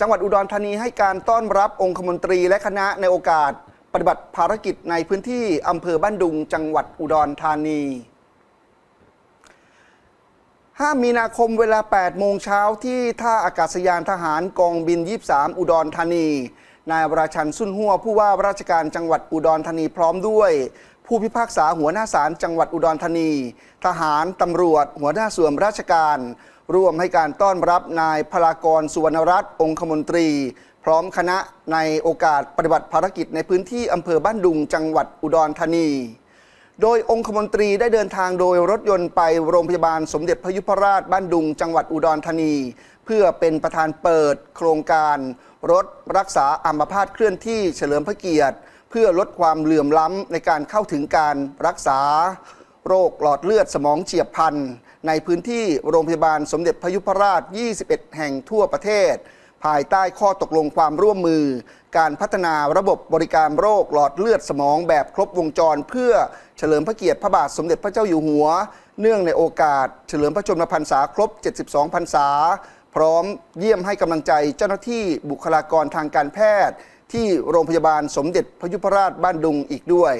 จังหวัดอุดรธานีให้การต้อนรับองคมนตรีและคณะในโอกาส ปฏิบัติภารกิจในพื้นที่อำเภอบ้านดุง จังหวัดอุดรธานี 5 มีนาคมเวลา 8 โมงเช้าที่ท่าอากาศยานทหารกองบิน 23 อุดรธานี นายวราชันสุนหัวผู้ว่าราชการจังหวัดอุดรธานีพร้อมด้วย ผู้พิพากษาหัวหน้าศาลจังหวัดอุดรธานี ทหารตำรวจ หัวหน้าส่วนราชการ ร่วมให้การต้อนรับนายพลากรสุวรรณรัตน์องคมนตรี พร้อมคณะในโอกาสปฏิบัติภารกิจในพื้นที่อำเภอบ้านดุงจังหวัดอุดรธานี โดยองคมนตรีได้เดินทางโดยรถยนต์ไปโรงพยาบาลสมเด็จพระยุพราชบ้านดุง จังหวัดอุดรธานี เพื่อเป็นประธานเปิดโครงการ รถรักษาอัมพาตเคลื่อนที่เฉลิมพระเกียรติ เพื่อลดความเหลื่อมล้ำในการเข้าถึงการรักษา โรคหลอดเลือดสมองเฉียบพลันในพื้นที่โรงพยาบาลสมเด็จพระยุพราช 21 แห่งทั่วประเทศ ภายใต้ข้อตกลงความร่วมมือ การพัฒนาระบบบริการโรคหลอดเลือดสมองแบบครบวงจร เพื่อเฉลิมพระเกียรติพระบาทสมเด็จพระเจ้าอยู่หัว เนื่องในโอกาส เฉลิมพระชนมพรรษาครบ 72 พรรษา พร้อมเยี่ยมให้กำลังใจเจ้าหน้าที่บุคลากรทางการแพทย์ ที่โรงพยาบาลสมเด็จพระยุพราชบ้านดุงอีกด้วย